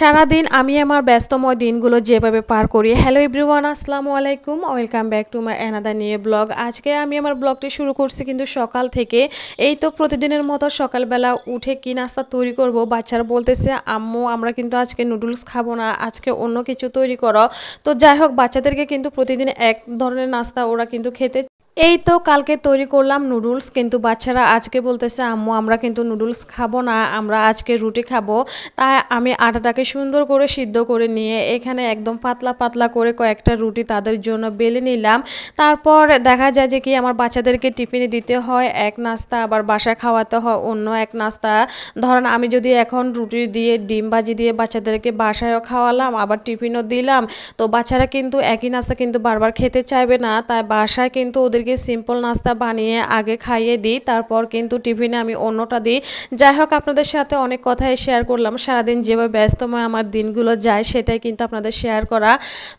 সারাদিন আমি আমার ব্যস্তময় দিনগুলো যেভাবে পার করি। হ্যালো এভরিওয়ান আসসালামু আলাইকুম। Welcome back to my another নিয়ে ব্লগ আজকে আমি আমার ব্লগটি শুরু করছি কিন্তু সকাল থেকে। এই তো প্রতিদিনের মতো সকালবেলা উঠে কি নাস্তা তৈরি করব? বাচ্চারা বলতেছে, আম্মু, আমরা কিন্তু আজকে নুডলস খাব না। আজকে অন্য কিছু তৈরি করো। তো যাই হোক, বাচ্চাদেরকে কিন্তু প্রতিদিন এক ধরনের নাস্তা ওরা কিন্তু খেতে এই তো কালকে তৈরি করলাম নুডলস, কিন্তু বাচ্চারা আজকে বলতেছে, আম্মু, আমরা কিন্তু নুডলস খাব না, আমরা আজকে রুটি খাব। তাই আমি আটাটাকে সুন্দর করে সিদ্ধ করে নিয়ে এখানে একদম পাতলা পাতলা করে কয়েকটা রুটি তাদের জন্য বেলে নিলাম। তারপর দেখা যায় যে কি, আমার বাচ্চাদেরকে টিফিনে দিতে হয়, এক নাস্তা, আবার বাসায় খাওয়াতে হয় অন্য এক নাস্তা। ধরেন আমি যদি এখন রুটি দিয়ে, ডিম ভাজি দিয়ে বাচ্চাদেরকে বাসায়ও খাওয়ালাম, আবার টিফিনও দিলাম, তো বাচ্চারা কিন্তু একই নাস্তা কিন্তু বারবার খেতে চাইবে না, তাই বাসায় কিন্তু ওদের ওদেরকে সিম্পল নাস্তা বানিয়ে আগে খাইয়ে দিই, তারপর কিন্তু টিফিনে আমি অন্যটা দিই। যাই হোক আপনাদের সাথে অনেক কথাই শেয়ার করলাম। সারাদিন যেভাবে ব্যস্তময় আমার দিনগুলো যায়, সেটাই কিন্তু আপনাদের শেয়ার করা।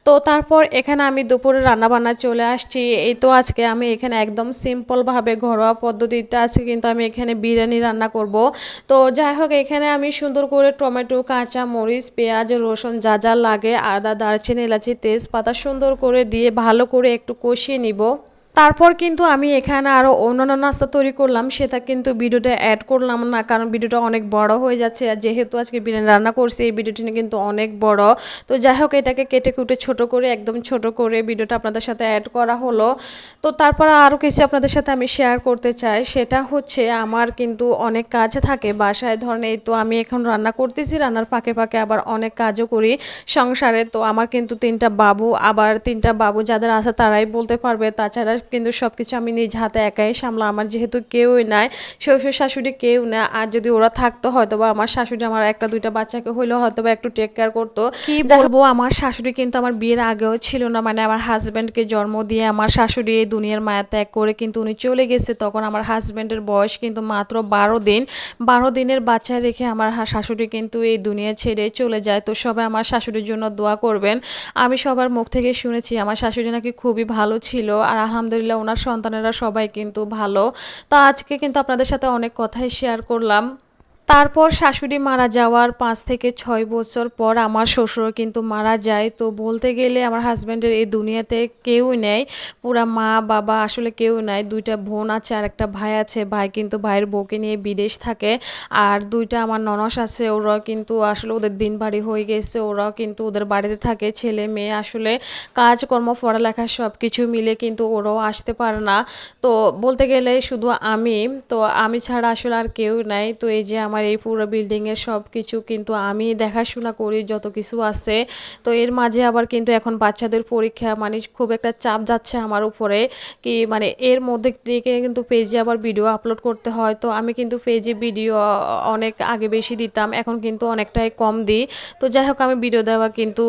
তো তারপর এখানে আমি দুপুরে রান্নাবান্না চলে আসছি। এই তো আজকে আমি এখানে একদম সিম্পলভাবে ঘরোয়া পদ্ধতিতে আজকে কিন্তু আমি এখানে বিরিয়ানি রান্না করব। তো যাই হোক এখানে আমি সুন্দর করে টমেটো, কাঁচা মরিচ, পেঁয়াজ, রসুন যা যা লাগে, আদা, দারচিনি, এলাচি, তেজপাতা সুন্দর করে দিয়ে ভালো করে একটু কষিয়ে নিব। তারপর কিন্তু আমি এখানে আরও অন্যান্য নাস্তা তৈরি করলাম, সেটা কিন্তু ভিডিওটা অ্যাড করলাম না, কারণ ভিডিওটা অনেক বড় হয়ে যাচ্ছে। আর যেহেতু আজকে বিরিয়ানি রান্না করছি, এই ভিডিওটি কিন্তু অনেক বড়। তো যাই হোক, এটাকে কেটে কুটে ছোট করে, একদম ছোট করে ভিডিওটা আপনাদের সাথে অ্যাড করা হলো। তো তারপর আরও কিছু আপনাদের সাথে আমি শেয়ার করতে চাই, সেটা হচ্ছে আমার কিন্তু অনেক কাজ থাকে বাসায়। ধরেন এই তো আমি এখন রান্না করতেছি, রান্নার পাকে পাকে আবার অনেক কাজও করি সংসারে। তো আমার কিন্তু তিনটা বাবু, আবার তিনটা বাবু যাদের আছে তারাই বলতে পারবে। তাছাড়া কিন্তু সব কিছু আমি নিজ হাতে একাই সামলাম আমার যেহেতু কেউই নাই শ্বশুর শাশুড়ি কেউ না আর যদি ওরা থাকতো হয়তো বা আমার শাশুড়ি আমার একটা দুইটা বাচ্চাকে হইলেও হয়তো বা একটু টেক কেয়ার করতো। কি বলব আমার শাশুড়ি কিন্তু আমার বিয়ের আগেও ছিল না মানে আমার হাজব্যান্ডকে জন্ম দিয়ে আমার শাশুড়ি এই দুনিয়ার মায়া ত্যাগ করে কিন্তু উনি চলে গেছে। তখন আমার হাজব্যান্ডের বয়স কিন্তু মাত্র বারো দিন। বারো দিনের বাচ্চা রেখে আমার শাশুড়ি কিন্তু এই দুনিয়া ছেড়ে চলে যায়। তো সবাই আমার শাশুড়ির জন্য দোয়া করবেন। আমি সবার মুখ থেকে শুনেছি আমার শাশুড়ি নাকি খুবই ভালো ছিল। আর আলহামদুলিল্লাহ আলহামদুলিল্লাহ, ওনার সন্তানেরা সবাই কিন্তু ভালো। তো আজকে কিন্তু আপনাদের সাথে অনেক কথাই শেয়ার করলাম। তারপর শাশুড়ি মারা যাওয়ার পাঁচ থেকে ছয় বছর পর আমার শ্বশুর কিন্তু মারা যায়। তো বলতে গেলে আমার হাজব্যান্ডের এই দুনিয়াতে কেউ নেই। পুরা মা, বাবা আসলে কেউ নাই। দুইটা বোন আছে আর একটা ভাই আছে। ভাই কিন্তু ভাইয়ের বউকে নিয়ে বিদেশ থাকে। আর দুইটা আমার ননস আছে ওরা কিন্তু আসলে ওদের দিন বাড়ি হয়ে গেছে। ওরাও কিন্তু ওদের বাড়িতে থাকে। ছেলে, মেয়ে আসলে কাজকর্ম, পড়ালেখা সব কিছু মিলে কিন্তু ওরাও আসতে পারে না। তো বলতে গেলে শুধু আমি। তো আমি ছাড়া আসলে আর কেউ নাই। তো এই যে আমার আমার এই পুরো বিল্ডিংয়ের সব কিছু কিন্তু আমি দেখাশোনা করি, যত কিছু আছে। তো এর মাঝে আবার কিন্তু এখন বাচ্চাদের পরীক্ষা মানে খুব একটা চাপ যাচ্ছে আমার উপরে। কি মানে এর মধ্যে থেকে কিন্তু পেজে আবার ভিডিও আপলোড করতে হয়। তো আমি কিন্তু পেজে ভিডিও অনেক আগে বেশি দিতাম, এখন কিন্তু অনেকটাই কম দিই। তো যাই হোক, আমি ভিডিও দেওয়া কিন্তু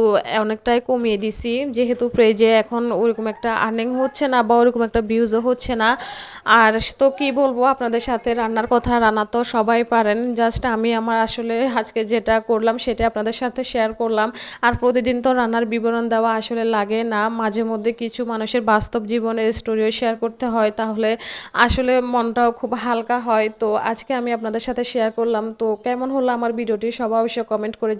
অনেকটাই কমিয়ে দিছি। যেহেতু পেজে এখন ওরকম একটা আর্নিং হচ্ছে না বা ওরকম একটা ভিউজও হচ্ছে না। আর তো কি বলব, আপনাদের সাথে রান্নার কথা, রান্না তো সবাই পারেন। জাস্ট আমি আমার আসলে আজকে যেটা করলাম সেটা আপনাদের সাথে শেয়ার করলাম। আর প্রতিদিন তো রান্নার বিবরণ দেওয়া আসলে লাগে না। মাঝে মধ্যে কিছু মানুষের বাস্তব জীবনের স্টোরিও শেয়ার করতে হয়, তাহলে আসলে মনটাও খুব হালকা হয়। তো আজকে আমি আপনাদের সাথে শেয়ার করলাম। তো কেমন হলো আমার ভিডিওটি সবাই অবশ্যই কমেন্ট করে